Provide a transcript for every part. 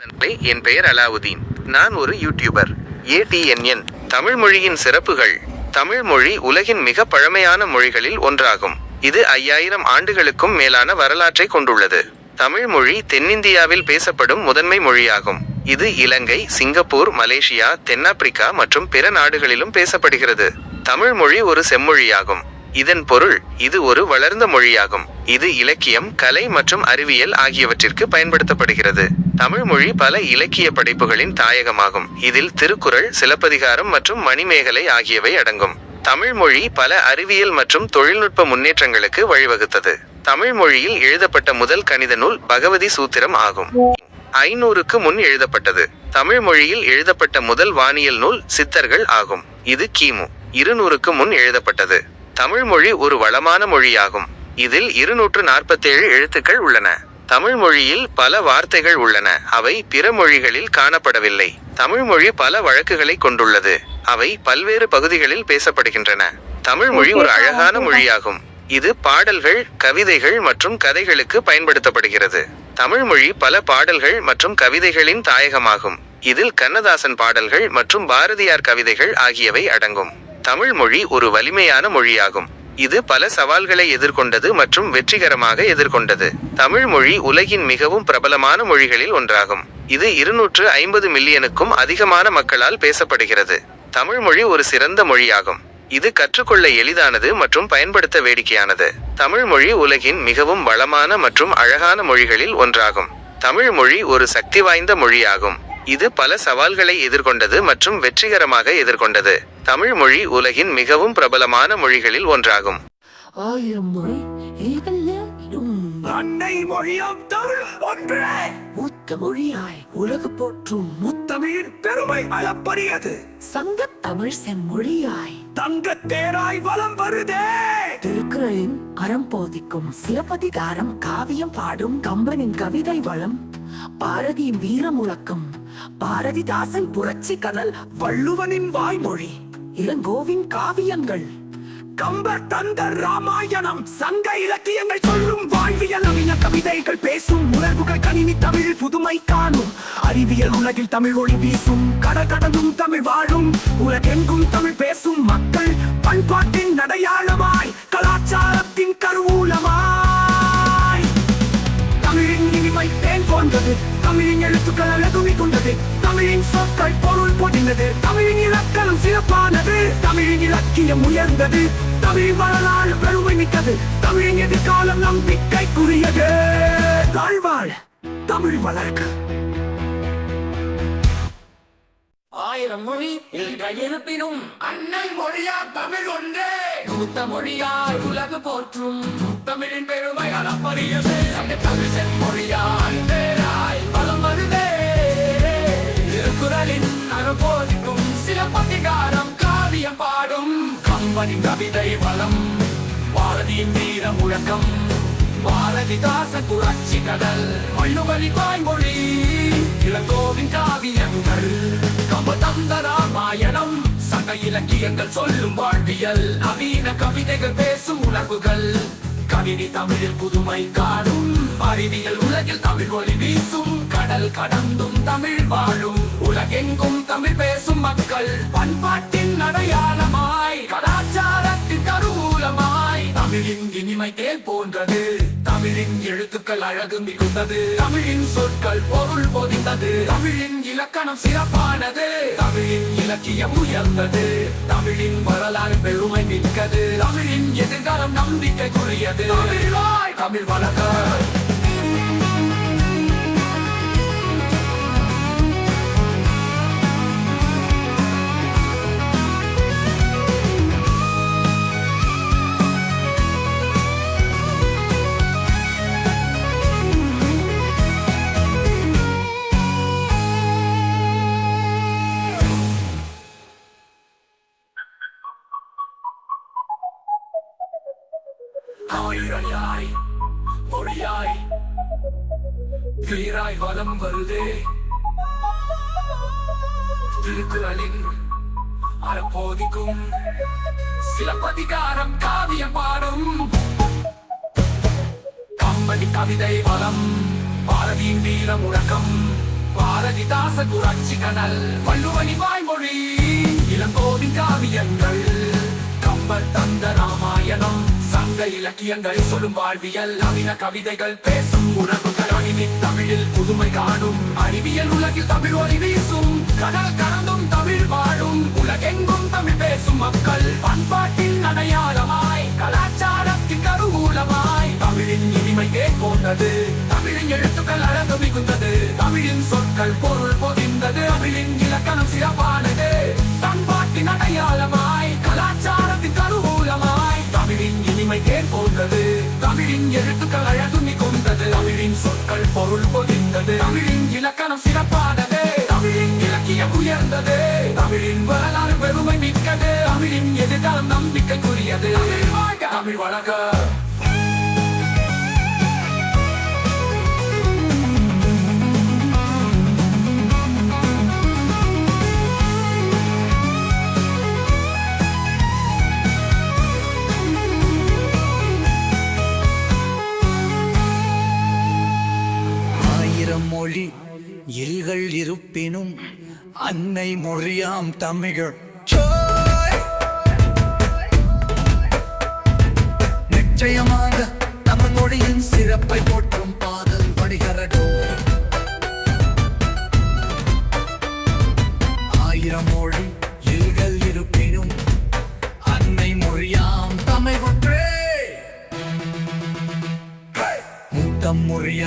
நண்பர்களே, என் பெயர் அலாவுதீன். நான் ஒரு யூடியூபர் ஏடிஎன்என் தமிழ் மொழியின் சிறப்புகள். தமிழ் மொழி உலகின் மிக பழமையான மொழிகளில் ஒன்றாகும். இது ஐயாயிரம் ஆண்டுகளுக்கும் மேலான வரலாற்றை கொண்டுள்ளது. தமிழ் மொழி தென்னிந்தியாவில் பேசப்படும் முதன்மை மொழியாகும். இது இலங்கை சிங்கப்பூர் மலேசியா தென்னாப்பிரிக்கா மற்றும் பிற நாடுகளிலும் பேசப்படுகிறது. தமிழ் மொழி ஒரு செம்மொழியாகும். இதன் பொருள் இது ஒரு வளர்ந்த மொழியாகும். இது இலக்கியம் கலை மற்றும் அறிவியல் ஆகியவற்றிற்கு பயன்படுத்தப்படுகிறது. தமிழ் மொழி பல இலக்கிய படைப்புகளின் தாயகமாகும். இதில் திருக்குறள் சிலப்பதிகாரம் மற்றும் மணிமேகலை ஆகியவை அடங்கும். தமிழ் மொழி பல அறிவியல் மற்றும் தொழில்நுட்ப முன்னேற்றங்களுக்கு வழிவகுத்தது. தமிழ் மொழியில் எழுதப்பட்ட முதல் கணித நூல் பகவதி சூத்திரம் ஆகும். ஐநூறுக்கு முன் எழுதப்பட்டது. தமிழ் மொழியில் எழுதப்பட்ட முதல் வானியல் நூல் சித்தர்கள் ஆகும். இது கிமு. இருநூறுக்கு முன் எழுதப்பட்டது. தமிழ் மொழி ஒரு வளமான மொழியாகும். இதில் இருநூற்று நாற்பத்தேழு எழுத்துக்கள் உள்ளன. தமிழ் மொழியில் பல வார்த்தைகள் உள்ளன. அவை பிற மொழிகளில் காணப்படவில்லை. தமிழ் மொழி பல வழக்குகளை கொண்டுள்ளது. அவை பல்வேறு பகுதிகளில் பேசப்படுகின்றன. தமிழ் மொழி ஒரு அழகான மொழியாகும். இது பாடல்கள் கவிதைகள் மற்றும் கதைகளுக்கு பயன்படுத்தப்படுகிறது. தமிழ் மொழி பல பாடல்கள் மற்றும் கவிதைகளின் தாயகமாகும். இதில் கண்ணதாசன் பாடல்கள் மற்றும் பாரதியார் கவிதைகள் ஆகியவை அடங்கும். தமிழ் மொழி ஒரு வலிமையான மொழியாகும். இது பல சவால்களை எதிர்கொண்டது மற்றும் வெற்றிகரமாக எதிர்கொண்டது. தமிழ் மொழி உலகின் மிகவும் பிரபலமான மொழிகளில் ஒன்றாகும். இது இருநூற்று ஐம்பது மில்லியனுக்கும் அதிகமான மக்களால் பேசப்படுகிறது. தமிழ் மொழி ஒரு சிறந்த மொழியாகும். இது கற்றுக்கொள்ள எளிதானது மற்றும் பயன்படுத்த வேடிக்கையானது. தமிழ் மொழி உலகின் மிகவும் வளமான மற்றும் அழகான மொழிகளில் ஒன்றாகும். தமிழ் மொழி ஒரு சக்தி வாய்ந்த மொழியாகும். இது பல சவால்களை எதிர்கொண்டது மற்றும் வெற்றிகரமாக எதிர்கொண்டது. தமிழ் மொழி உலகின் மிகவும் பிரபலமான மொழிகளில் ஒன்றாகும். அன்னை மொழியாம் தமிழ் ஒன்றே! மூத்த மொழியாய் உலகு போற்றும். முத்தமிழின் பெருமை அளப்பரியது. சங்க தமிழ் செம்மொழியாய். தங்க தேராய் வலம் வருதே! திருக்குறளின் அறம் போதிக்கும். சிலப்பதிகாரம் காவியம் பாடும். கம்பனின் கவிதை வளம். பாரதியின் வீர முழக்கம் பாரதிதாசன் புரட்சி கதல் வள்ளுவனின் வாய்மொழி. இளங்கோவின் காவியங்கள். கம்பர் தந்த ராமாயணம். சங்க இலக்கியங்கள் சொல்லும் வாழ்வியல் நவீன கவிதைகள் பேசும். உணர்வுகள் கணினி தமிழ் புதுமை காணும். அறிவியல் உலகில் தமிழ் ஒளி வீசும். கடல் கடந்தும் தமிழ் வாழும். உலகெங்கும் தமிழ் பேசும் மக்கள். பண்பாட்டின் அடையாளமாய். கலாச்சாரத்தின் கருவூலமாய். தமிழின் எழுத்துக்கள் அழகுமி கொண்டது. தமிழின் சொற்கள் பொருள் பொதிந்தது. தமிழின் இலக்கணம் சிறப்பானது. தமிழின் இலக்கியம் உயர்ந்தது. தமிழின் வரலாறு பெருமை மிக்கது. தமிழின் எதிர்காலம் நம்பிக்கைக்குரியது. தாழ்வாழ் தமிழ் வளர்க்க ஆயிரம் மொழி இருப்பினும் அன்னை மொழியா தமிழ் ஒன்றே. மூத்த மொழியாய் உலகு போற்றும். தமிழின் பெருமை அளப்பரியது. தமிழ் கம்பனின் கவிதை வளம் பாரதியின் வீர முழக்கம். பாரதிதாச புரட்சி கடல். வள்ளுவரின் வாய்மொழி இளங்கோவின் காவியங்கள். கம்ப ராமாயணம் சங்க இலக்கியங்கள் சொல்லும் வாழ்வியல். நவீன கவிதைகள் பேசும் உணர்வுகள். கவிதை தமிழில் புதுமை காணும். அறிவியல் உலகில் தமிழ் ஒளி வீசும். கடல் கடந்தும் தமிழ் வாழும். உலகெங்கும் தமிழ் பேசும் மக்கள். பண்பாட்டின் அடையாளமாய் கலாச்சாரத்தின் கருவூலமாய். தமிழின் இனிமை தேல் போன்றது. தமிழின் எழுத்துக்கள் அழகு மிகுந்தது. தமிழின் சொற்கள் பொருள் பொதிந்தது. தமிழின் இலக்கணம் சிறப்பானது. தமிழின் இலக்கியம் உயர்ந்தது. தமிழின் வரலாறு பெருமை மிக்கது. தமிழின் எதிர்காலம் நம்பிக்கைக்குரியது. தமிழ் வளர்க்க ஆயிரயாய் மொழியாய் வீராய் வலம் வருதே. திருக்குறளின் அறப்போதிக்கும் சிலப்பதிகாரம் காவியம் பாடும். கம்பனி கவிதை வளம் பாரதியின் வீர முழக்கம் பாரதி பாரதிதாச புரட்சி கனல் வள்ளுவனி வாய்மொழி இளங்கோவின் காவியங்கள் கம்பர் தந்த ராமாயணம் சங்க இலக்கியங்கள் சொல்லும் வாழ்வியல் நவீன கவிதைகள் பேசும் உணர்வுகள் அணிவின் தமிழில் புதுமை காணும். அறிவியல் உலகில் தமிழ் ஒளி வீசும். கடல் கடந்தும் தமிழ் வாழும். உலகெங்கும் தமிழ் பேசும் மக்கள். பண்பாட்டின் அடையாளமாய் கலாச்சாரத்தின் கருவூலமாய். தமிழின் இனிமை கேட்போன்றது. தமிழின் எழுத்துக்கள் அழகு மிகுந்தது. தமிழின் சொல் அருள் பொதிந்தது. தமிழின் இலக்கணம் சிறப்பானது. தமிழின் இலக்கியம் உயர்ந்தது. தமிழின் வரலாறு பெருமை மிக்கது. தமிழின் எதிர்காலம் நம்பிக்கைக்குரியது. தமிழ் வாழ்க தமிழ் வழங்க அன்னை மொழியாம் தமிழ். நிச்சயமாக தமிழ் மொழியின் சிறப்பை போற்றும்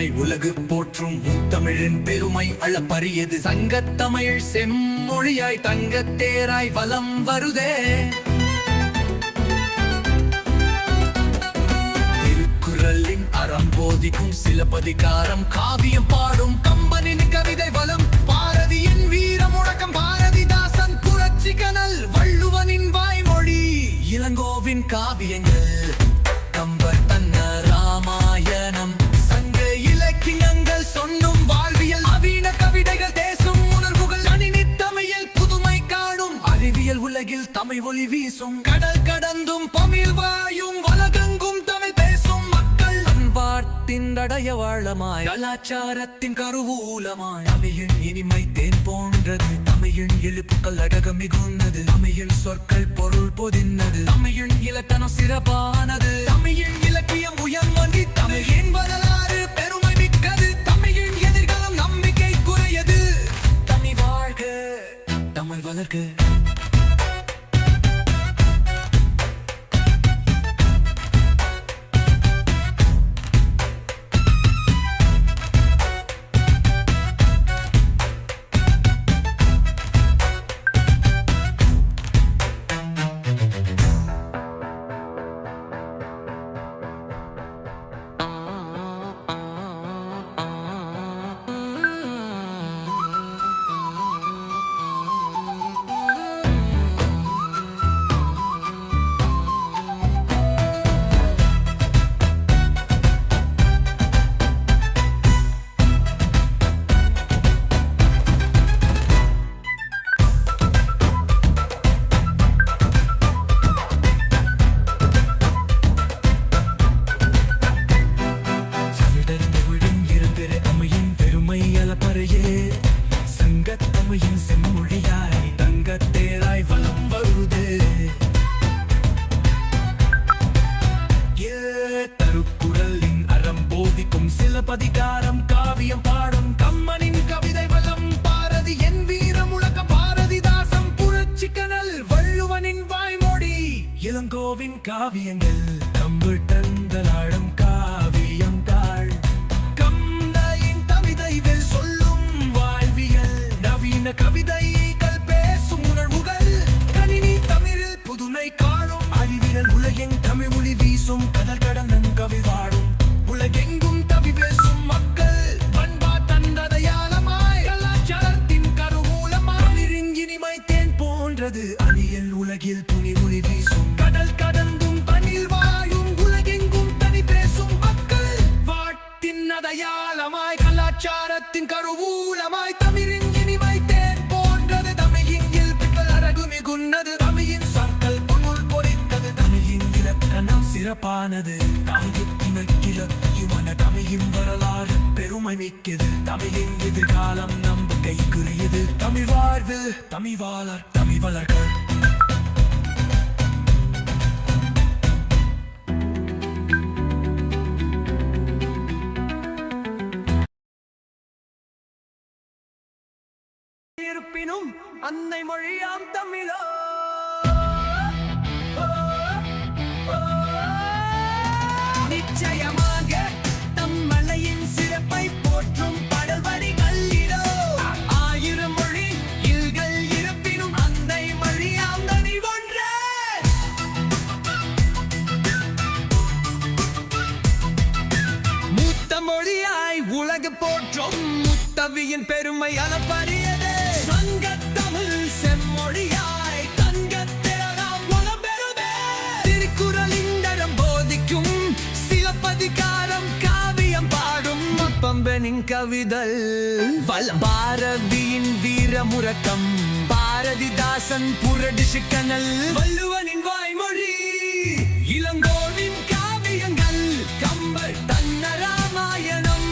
முத்தம் உலகு போற்றும் முத்தமிழின் பெருமை அளப்பரியது. சங்கத்தமிழ் செம்மொழியாய் தங்கத்தேராய் வலம் வருதே. திருக்குறளின் அறம் போதிக்கும் சிலப்பதிகாரம் காவியம் பாடும் கம்பனின் கவிதை வலம் பாரதியின் வீர முழக்கம் பாரதிதாசன் புரட்சி கனல். வள்ளுவனின் வாய்மொழி இளங்கோவின் காவியங்கள். அறிவியல் உலகில் தமிழ் ஒளி வீசும். கடல் கடந்தும் தமிழ் வாயும் வலகெங்கும் தமிழ் பேசும் மக்கள். பண்பாட்டின் அடையவாளமாய் கலாச்சாரத்தின் கருவூலமாய். தமிழின் இனிமை தேன் போன்றது. தமிழின் எழுப்புக்கள் அழக மிகுந்தது. தமிழின் சொற்கள் பொருள் பொதிந்தது. தமிழின் இலக்கணம் சிறப்பானது. தமிழின் இலக்கியம் உயர்மதி தமிழின் வரலாறு பெருமை மிக்கது. தமிழின் எதிர்காலம் நம்பிக்கை குறையது. தமிழ் வாழ்க தமிழ் வளர்க்க. கம்பு தந்தலாடும் காவியங்காள் கம்தையின் கவிதைகள் சொல்லும் வாழ்வியல். நவீன கவிதைகள் பேசும் உணர்வுகள். கணினி தமிழில் புதுமை காணும். அறிவியல் உலகெங் தமிழ் மொழி வீசும். கடல் கடந்தன் கவி வாடும் உலகெங்கும் தவி பேசும் மக்கள். பண்பா கலாச்சாரத்தின் கருவூலமாய். தேன் போன்றது. அணியல் உலகில் துணி ஒளி வீசும் கலாச்சாரத்தின் கருவூலமாய் தமிழின் இனிமை தேன் போன்றது தமிழின் இயல்புகள் அழகு மிகுந்தது தமிழின் சொற்கள் பொருள் பொறித்தது தமிழின் இலக்கணம் சிறப்பானது தமிழின் இலக்கியமான தமிழின் வரலாறு பெருமை மிக்கது தமிழின் எதிர்காலம் நம்பிக்கை வாழ்வு தமிழ்வாளர் தமிழ் வளர்கள் அன்னை மொழியாம் தமிழோ. பம்பனின் கவிதல். வல பாரதியின் வீர முழக்கம் பாரதிதாசன் புரடிசு கனல் வள்ளுவனின் வாய்மொழி. இளங்கோவின் காவியங்கள். கம்பர் தன்ன ராமாயணம்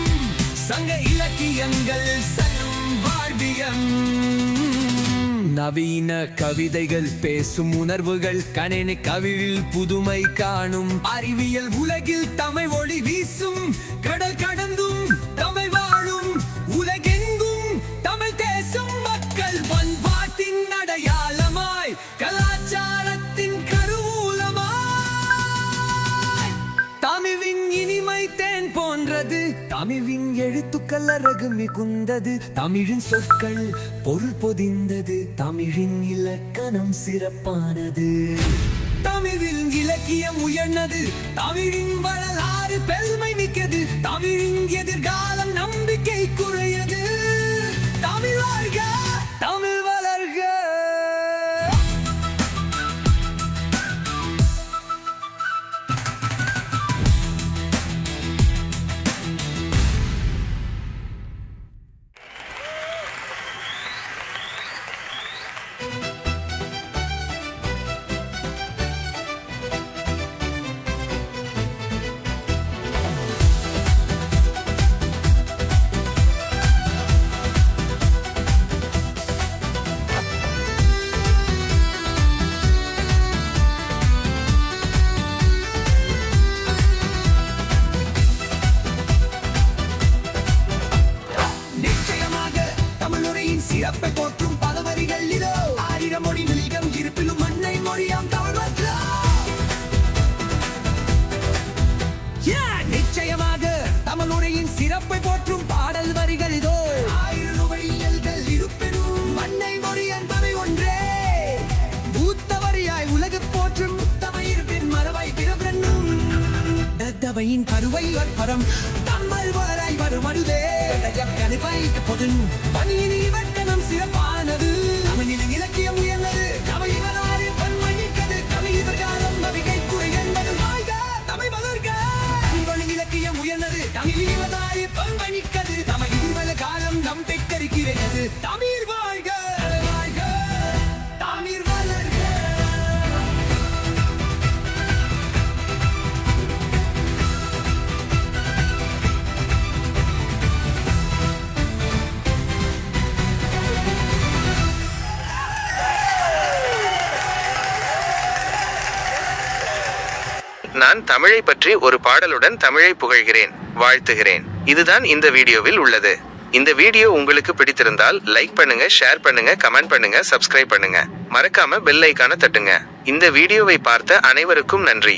சங்க இலக்கியங்கள் சனம் வாழ்வியம். நவீன கவிதைகள் பேசும் உணர்வுகள் கணினி கவிழில் புதுமை காணும். அறிவியல் உலகில் தமிழ் ஒளி கலரகு மிகுந்தது. தமிழின் சொற்கள் பொருள் பொதிந்தது. தமிழின் இலக்கணம் சிறப்பானது. தமிழின் இலக்கியம் உயர்ந்தது. தமிழின் வரலாறு பெருமை மிக்கது. தமிழின் எதிர்காலம் நம்பிக்கை குறையது. கருவை தம்மல் வரை வரும் அருதே கணிப்பாய் பொதுன் பணியினி வட்டணம் சிறப்பு நான் தமிழை பற்றி ஒரு பாடலுடன் தமிழை புகழ்கிறேன். வாழ்த்துகிறேன். இதுதான் இந்த வீடியோவில் உள்ளது. இந்த வீடியோ உங்களுக்கு பிடித்திருந்தால் லைக் பண்ணுங்க ஷேர் பண்ணுங்க கமெண்ட் பண்ணுங்க சப்ஸ்கிரைப் பண்ணுங்க. மறக்காம பெல் ஐக்கான தட்டுங்க. இந்த வீடியோவை பார்த்த அனைவருக்கும் நன்றி.